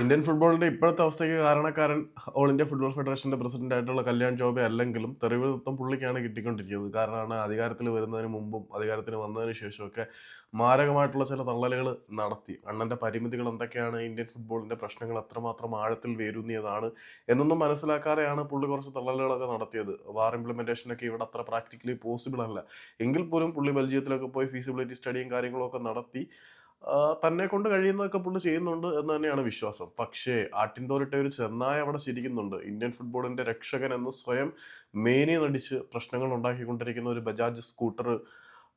Indian ഫുട്ബോളിന്റെ ഇപ്പോഴത്തെ അവസ്ഥയ്ക്ക് കാരണക്കാരൻ ഓൾ ഇന്ത്യ ഫുട്ബോൾ ഫെഡറേഷന്റെ പ്രസിഡന്റ് ആയിട്ടുള്ള കല്യാൺ ചോബ അല്ലെങ്കിലും തെറിവ് മൊത്തം പുള്ളിക്കാണ് കിട്ടിക്കൊണ്ടിരിക്കുന്നത്. കാരണമാണ് അധികാരത്തിൽ വരുന്നതിന് മുമ്പും അധികാരത്തിന് വന്നതിന് ശേഷമൊക്കെ മാരകമായിട്ടുള്ള ചില തള്ളലുകൾ നടത്തി. അണ്ണന്റെ പരിമിതികൾ എന്തൊക്കെയാണ്? ഇന്ത്യൻ ഫുട്ബോളിന്റെ പ്രശ്നങ്ങൾ അത്രമാത്രം ആഴത്തിൽ വേരൂന്നിയതാണ് എന്നൊന്നും മനസ്സിലാക്കാതെയാണ് പുള്ളി കുറച്ച് തള്ളലുകളൊക്കെ നടത്തിയത്. വാർ ഇംപ്ലിമെന്റേഷനൊക്കെ ഇവിടെ അത്ര പ്രാക്ടിക്കലി പോസിബിൾ അല്ല. എങ്കിൽ പോലും പുള്ളി ബെൽജിയത്തിലൊക്കെ പോയി ഫീസിബിലിറ്റി സ്റ്റഡിയും കാര്യങ്ങളും ഒക്കെ നടത്തി. തന്നെ കൊണ്ട് കഴിയുന്നതൊക്കെ പുള്ളി ചെയ്യുന്നുണ്ട് എന്ന് തന്നെയാണ് വിശ്വാസം. പക്ഷേ ആട്ടിൻതോലിട്ട ഒരു ചെന്നായ അവിടെ ചിരിക്കുന്നുണ്ട്. ഇന്ത്യൻ ഫുട്ബോളിന്റെ രക്ഷകൻ എന്ന് സ്വയം മേനി നടിച്ച് പ്രശ്നങ്ങൾ ഉണ്ടാക്കിക്കൊണ്ടിരിക്കുന്ന ഒരു ബജാജ് സ്കൂട്ടർ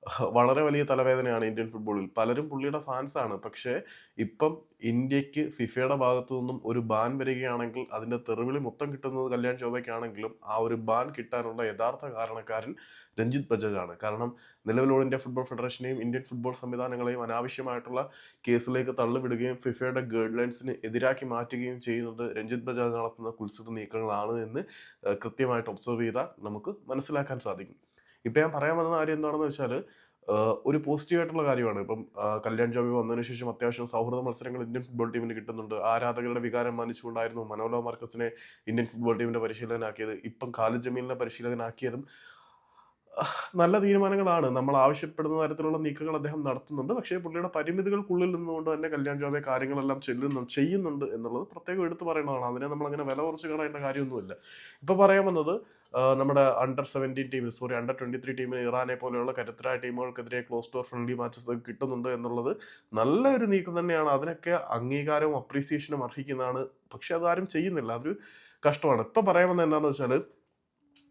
വളരെ വലിയ തലവേദനയാണ് ഇന്ത്യൻ ഫുട്ബോളിൽ. പലരും പുള്ളിയുടെ ഫാൻസാണ് പക്ഷേ ഇപ്പം ഇന്ത്യയ്ക്ക് ഫിഫയുടെ ഭാഗത്തു നിന്നും ഒരു ബാൻ വരികയാണെങ്കിൽ അതിന്റെ തെറിവിളി മൊത്തം കിട്ടുന്നത് കല്യാൺ ചോബയ്ക്കാണെങ്കിലും ആ ഒരു ബാൻ കിട്ടാനുള്ള യഥാർത്ഥ കാരണക്കാരൻ രഞ്ജിത് ബജാജ് ആണ്. കാരണം നിലവിലുള്ള ഇന്ത്യ ഫുട്ബോൾ ഫെഡറേഷനെയും ഇന്ത്യൻ ഫുട്ബോൾ സംവിധാനങ്ങളെയും അനാവശ്യമായിട്ടുള്ള കേസിലേക്ക് തള്ളിവിടുകയും ഫിഫയുടെ ഗൈഡ് ലൈൻസിന് എതിരാക്കി മാറ്റുകയും ചെയ്യുന്നത് രഞ്ജിത് ബജാജ് നടത്തുന്ന കുത്സിത നീക്കങ്ങളാണ് എന്ന് കൃത്യമായിട്ട് ഒബ്സർവ് ചെയ്താൽ നമുക്ക് മനസ്സിലാക്കാൻ സാധിക്കും. ഇപ്പം ഞാൻ പറയാൻ വന്ന കാര്യം എന്താണെന്ന് വെച്ചാൽ ഒരു പോസിറ്റീവ് ആയിട്ടുള്ള കാര്യമാണ്. ഇപ്പം കല്യാൺ ജോബി വന്നതിന് ശേഷം അത്യാവശ്യം സൗഹൃദ മത്സരങ്ങൾ ഇന്ത്യൻ ഫുട്ബോൾ ടീമിന് കിട്ടുന്നുണ്ട്. ആരാധകരുടെ വികാരം മാനിച്ചുകൊണ്ടായിരുന്നു മനോലോ മാർക്കസിനെ ഇന്ത്യൻ ഫുട്ബോൾ ടീമിന്റെ പരിശീലകനാക്കിയത്. ഇപ്പം ഖാലിദ് ജമീലിനെ പരിശീലകനാക്കിയതും നല്ല തീരുമാനങ്ങളാണ്. നമ്മൾ ആവശ്യപ്പെടുന്ന തരത്തിലുള്ള നീക്കങ്ങൾ അദ്ദേഹം നടത്തുന്നുണ്ട്. പക്ഷേ പുള്ളിയുടെ പരിമിതികൾക്കുള്ളിൽ നിന്നുകൊണ്ട് തന്നെ കല്യാൺ ജോബെ കാര്യങ്ങളെല്ലാം ചെല്ലുന്നു ചെയ്യുന്നുണ്ട് എന്നുള്ളത് പ്രത്യേകം എടുത്തു പറയേണ്ടതാണ് അതിനെ നമ്മൾ അങ്ങനെ വില കുറച്ച് കളയേണ്ട കാര്യമൊന്നുമില്ല. ഇപ്പൊ പറയാൻ വന്നത് നമ്മുടെ അണ്ടർ സെവന്റീൻ ടീമിൽ സോറി അണ്ടർ ട്വന്റി ത്രീ ടീമിന് ഇറാനെ പോലെയുള്ള കരുത്തരായ ടീമുകൾക്കെതിരെ ക്ലോസ് ഡോർ ഫ്രണ്ട്ലി മാച്ചസ് കിട്ടുന്നുണ്ട് എന്നുള്ളത് നല്ലൊരു നീക്കം തന്നെയാണ്. അതിനൊക്കെ അംഗീകാരവും അപ്രീസിയേഷനും അർഹിക്കുന്നതാണ്. പക്ഷെ അതാരും ചെയ്യുന്നില്ല. അതൊരു കഷ്ടമാണ്. ഇപ്പം പറയാൻ വന്നത് എന്താണെന്ന് വെച്ചാൽ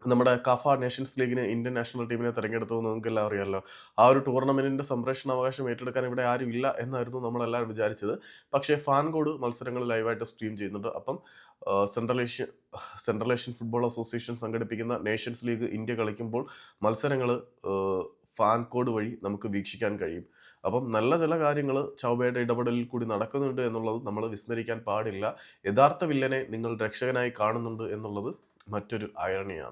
നമ്മുടെ കഫ നേഷൻസ് ലീഗിന് ഇന്ത്യൻ നാഷണൽ ടീമിനെ എന്ന് നിങ്ങൾക്ക് എല്ലാം അറിയാമല്ലോ ആ ഒരു ടൂർണമെന്റിന്റെ സംരക്ഷണ അവകാശം ഏറ്റെടുക്കാൻ ഇവിടെ ആരും ഇല്ല എന്നായിരുന്നു നമ്മളെല്ലാവരും വിചാരിച്ചത്. പക്ഷേ ഫാൻകോഡ് മത്സരങ്ങൾ ലൈവായിട്ട് സ്ട്രീം ചെയ്യുന്നുണ്ട്. അപ്പം central Asia central Asian football association സംഘടിപ്പിക്കുന്ന നേഷൻസ് ലീഗ് ഇന്ത്യ കളിക്കുമ്പോൾ മത്സരങ്ങൾ ഫാൻകോഡ് വഴി നമുക്ക് വീക്ഷിക്കാൻ കഴിയും. അപ്പം നല്ല ചില കാര്യങ്ങൾ ചൗബയുടെ ഇടപെടലിൽ കൂടി നടക്കുന്നുണ്ട് എന്നുള്ളത് നമ്മൾ വിസ്മരിക്കാൻ പാടില്ല. യഥാർത്ഥ വില്ലനെ നിങ്ങൾ രക്ഷകനായി കാണുന്നുണ്ട് എന്നുള്ളത് മറ്റൊരു അയണിയാണ്.